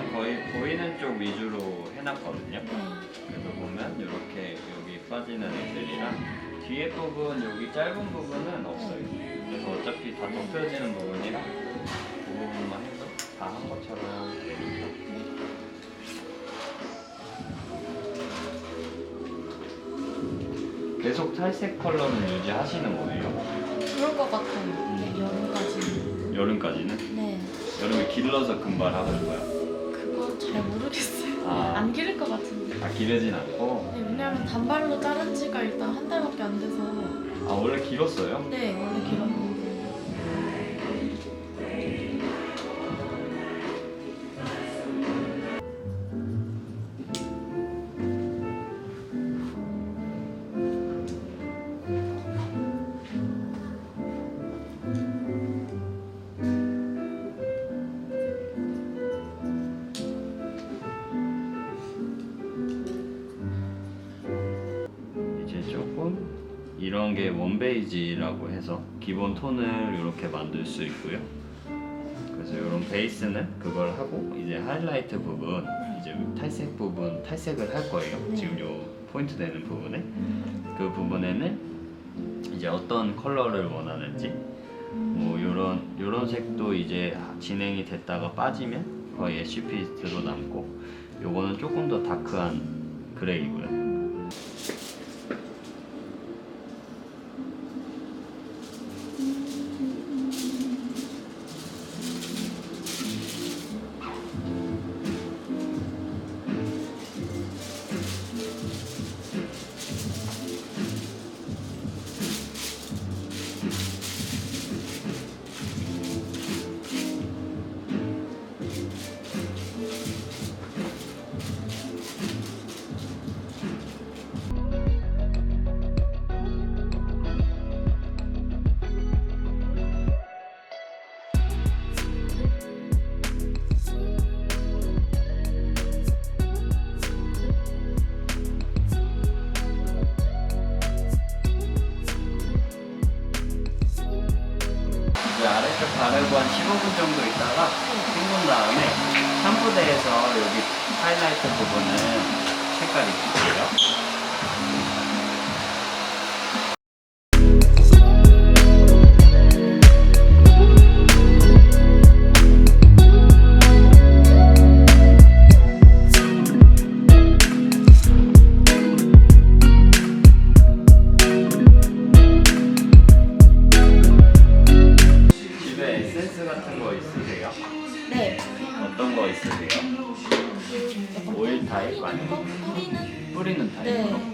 거의 보이는 쪽 위주로 해놨거든요. 네. 그래서 보면 이렇게 여기 빠지는 애들이랑 뒤에 부분 여기 짧은 부분은 없어요. 그래서 어차피 다 덮여지는 부분이라 그 부분만 해서 다 한 것처럼 되니까. 계속 탈색 컬러는 유지하시는 거예요? 그럴 것 같아요. 네, 여름까지. 여름까지는? 네. 여름에 길러서 금발 하고 싶어요. 잘 모르겠어요. 아. 안 기를 것 같은데. 아 기르진 않고? 네, 왜냐면 단발로 자른 지가 일단 한 달밖에 안 돼서. 아 원래 길었어요? 네, 원래 길었는 조금 이런 게 원베이지라고 해서 기본 톤을 이렇게 만들 수 있고요. 그래서 이런 베이스는 그걸 하고 이제 하이라이트 부분 이제 탈색 부분 탈색을 할 거예요. 네. 지금 요 포인트 되는 부분에 그 부분에는 이제 어떤 컬러를 원하는지 뭐 요런 요런 색도 이제 진행이 됐다가 빠지면 거의 애쉬 피스트로 남고 요거는 조금 더 다크한 그레이고요. 아래쪽 바르고 한 15분 정도 있다가 헹군 다음에 샴푸대에서 여기 하이라이트 부분은 색깔 입힐게요. 아니면 뿌리는? 뿌리는 타입? 네.